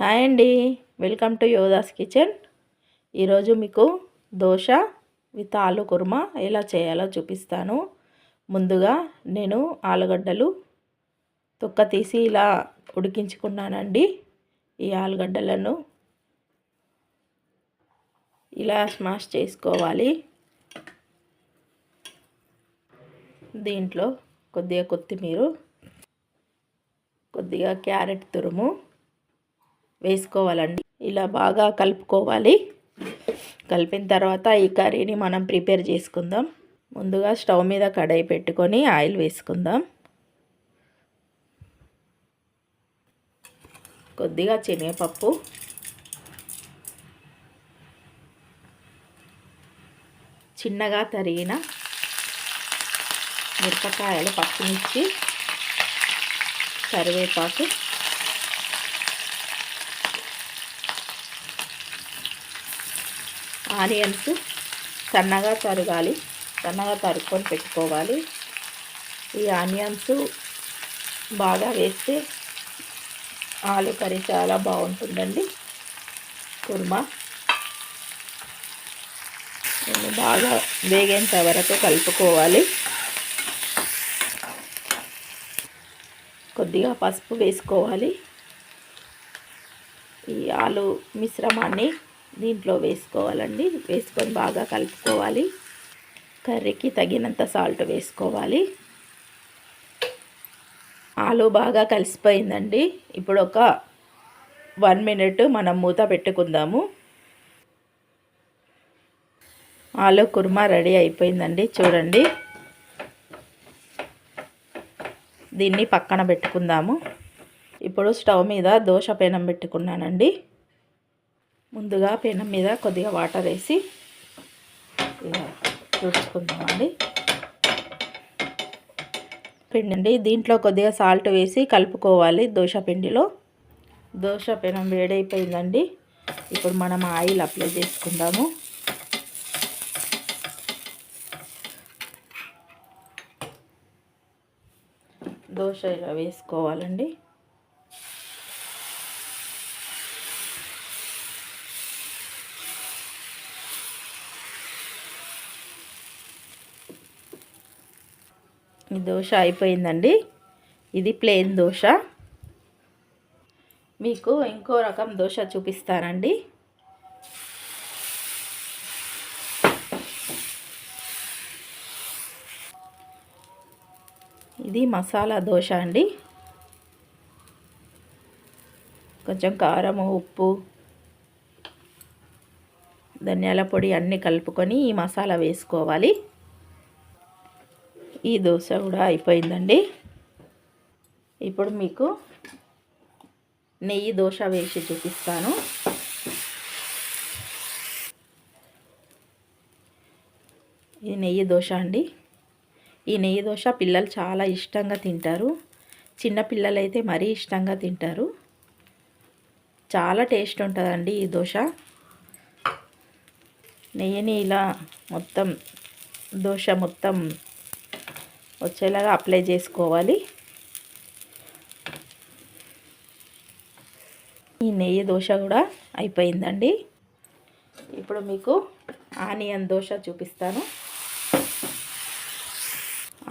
Hi అండి. Welcome to Yodhas kitchen. ఈరోజు మీకు దోశ విత్ ఆలు కుర్మా ఎలా చేయాలో చూపిస్తాను. ముందుగా నేను ఆలుగడ్డలు తొక్క తీసి ఇలా ఉడికించుకున్నానండి. ఈ ఆలుగడ్డలను ఇలా స్మాష్ చేసుకోవాలి. దీంట్లో కొద్దిగా కొత్తిమీర కొద్దిగా క్యారెట్ తురుము వేసుకోవాలండి. ఇలా బాగా కలుపుకోవాలి. కలిపిన తర్వాత ఈ కర్రీని మనం ప్రిపేర్ చేసుకుందాం. ముందుగా స్టవ్ మీద కడాయి పెట్టుకొని ఆయిల్ వేసుకుందాం. కొద్దిగా శనగపప్పు. చిన్నగా తరిగిన మిరపకాయలు పచ్చిమిర్చి కరివేపాకు. ఆనియన్స్ సన్నగా తరగాలి సన్నగా తరుక్కొని పెట్టుకోవాలి. ఈ ఆనియన్స్ బాగా వేస్తే ఆలు కర్రీ చాలా బాగుంటుందండి. కుర్మా. బాగా వేగేంత వరకు కలుపుకోవాలి. కొద్దిగా పసుపు వేసుకోవాలి. ఈ ఆలు మిశ్రమాన్ని దీంట్లో వేసుకోవాలండి. వేసుకొని బాగా కలుపుకోవాలి. కర్రీకి తగినంత సాల్ట్ వేసుకోవాలి. ఆలు బాగా కలిసిపోయిందండి. ఇప్పుడు ఒక వన్ మినిట్ మనం మూత పెట్టుకుందాము. ఆలు కుర్మా రెడీ అయిపోయిందండి. చూడండి. దీన్ని పక్కన పెట్టుకుందాము. ఇప్పుడు స్టవ్ మీద దోశ పెనం పెట్టుకున్నానండి. ముందుగా పెనం మీద కొద్దిగా వాటర్ వేసి ఇలా తుడుచుకుందామండి పిండి అండి దీంట్లో కొద్దిగా సాల్ట్ వేసి కలుపుకోవాలి దోశ పిండిలో. దోశ పెనం వేడైపోయిందండి. ఇప్పుడు మనం ఆయిల్ అప్లై చేసుకుందాము. దోశ ఇలా వేసుకోవాలండి. ఈ దోశ అయిపోయిందండి. ఇది ప్లేన్ దోశ. మీకు ఇంకో రకం దోశ చూపిస్తానండి. ఇది మసాలా దోశ అండి. కొంచెం కారం ఉప్పు ధనియాల పొడి అన్నీ కలుపుకొని ఈ మసాలా వేసుకోవాలి. ఈ దోశ కూడా అయిపోయిందండి. ఇప్పుడు మీకు నెయ్యి దోశ వేసి చూపిస్తాను. ఇది నెయ్యి దోశ అండి. ఈ నెయ్యి దోశ పిల్లలు చాలా ఇష్టంగా తింటారు. చిన్న పిల్లలైతే మరీ ఇష్టంగా తింటారు. చాలా టేస్ట్ ఉంటుందండి ఈ దోశ. నెయ్యిని ఇలా మొత్తం దోశ మొత్తం వచ్చేలాగా అప్లై చేసుకోవాలి. ఈ నెయ్యి దోశ కూడా అయిపోయిందండి. ఇప్పుడు మీకు ఆనియన్ దోశ చూపిస్తాను.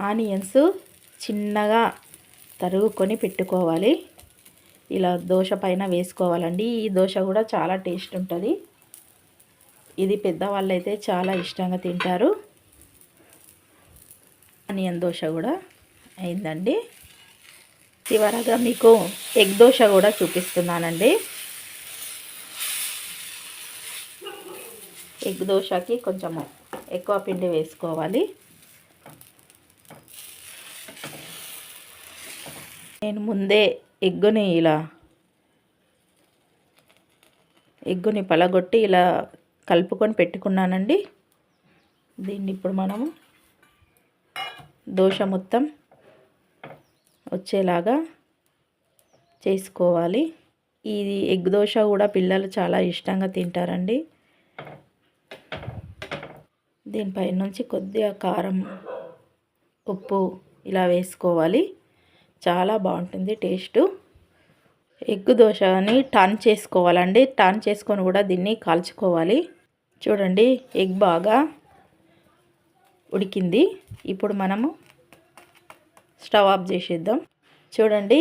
ఆనియన్స్ చిన్నగా తరుగుకొని పెట్టుకోవాలి. ఇలా దోశ పైన వేసుకోవాలండి. ఈ దోశ కూడా చాలా టేస్ట్ ఉంటుంది. ఇది పెద్దవాళ్ళు అయితే చాలా ఇష్టంగా తింటారు. ఆనియన్ దోశ కూడా అయిందండి. చివరగా మీకు ఎగ్ దోశ కూడా చూపిస్తున్నానండి. ఎగ్ దోశకి కొంచెము ఎక్కువ పిండి వేసుకోవాలి. నేను ముందే ఎగ్గుని ఇలా ఎగ్గుని పలగొట్టి ఇలా కలుపుకొని పెట్టుకున్నానండి. దీన్ని ఇప్పుడు మనము దోశ మొత్తం వచ్చేలాగా చేసుకోవాలి. ఇది ఎగ్ దోశ కూడా పిల్లలు చాలా ఇష్టంగా తింటారండి. దీనిపై నుంచి కొద్దిగా కారం ఉప్పు ఇలా వేసుకోవాలి. చాలా బాగుంటుంది టేస్టు. ఎగ్ దోశని టర్న్ చేసుకోవాలండి. టర్న్ చేసుకొని కూడా దీన్ని కాల్చుకోవాలి. చూడండి ఎగ్ బాగా ఉడికింది. ఇప్పుడు మనము స్టవ్ ఆఫ్ చేసేద్దాం. చూడండి.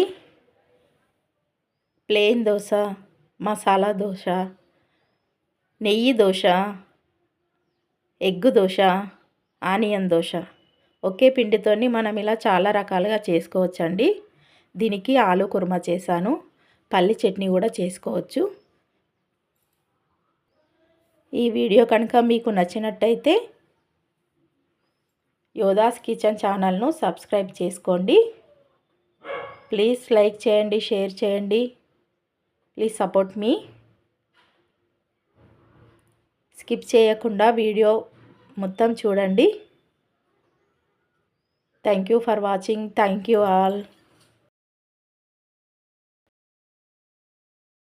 ప్లెయిన్ దోశ మసాలా దోశ నెయ్యి దోశ ఎగ్ దోశ ఆనియన్ దోశ. ఒకే పిండితోని మనం ఇలా చాలా రకాలుగా చేసుకోవచ్చండి. దీనికి ఆలు కుర్మా చేశాను. పల్లి చట్నీ కూడా చేసుకోవచ్చు. ఈ వీడియో కనుక మీకు నచ్చినట్టయితే యోధాస్ కిచెన్ ఛానల్ను సబ్స్క్రైబ్ చేసుకోండి. ప్లీజ్ లైక్ చేయండి షేర్ చేయండి. Please support me. స్కిప్ చేయకుండా వీడియో మొత్తం చూడండి. Thank you for watching. Thank you all.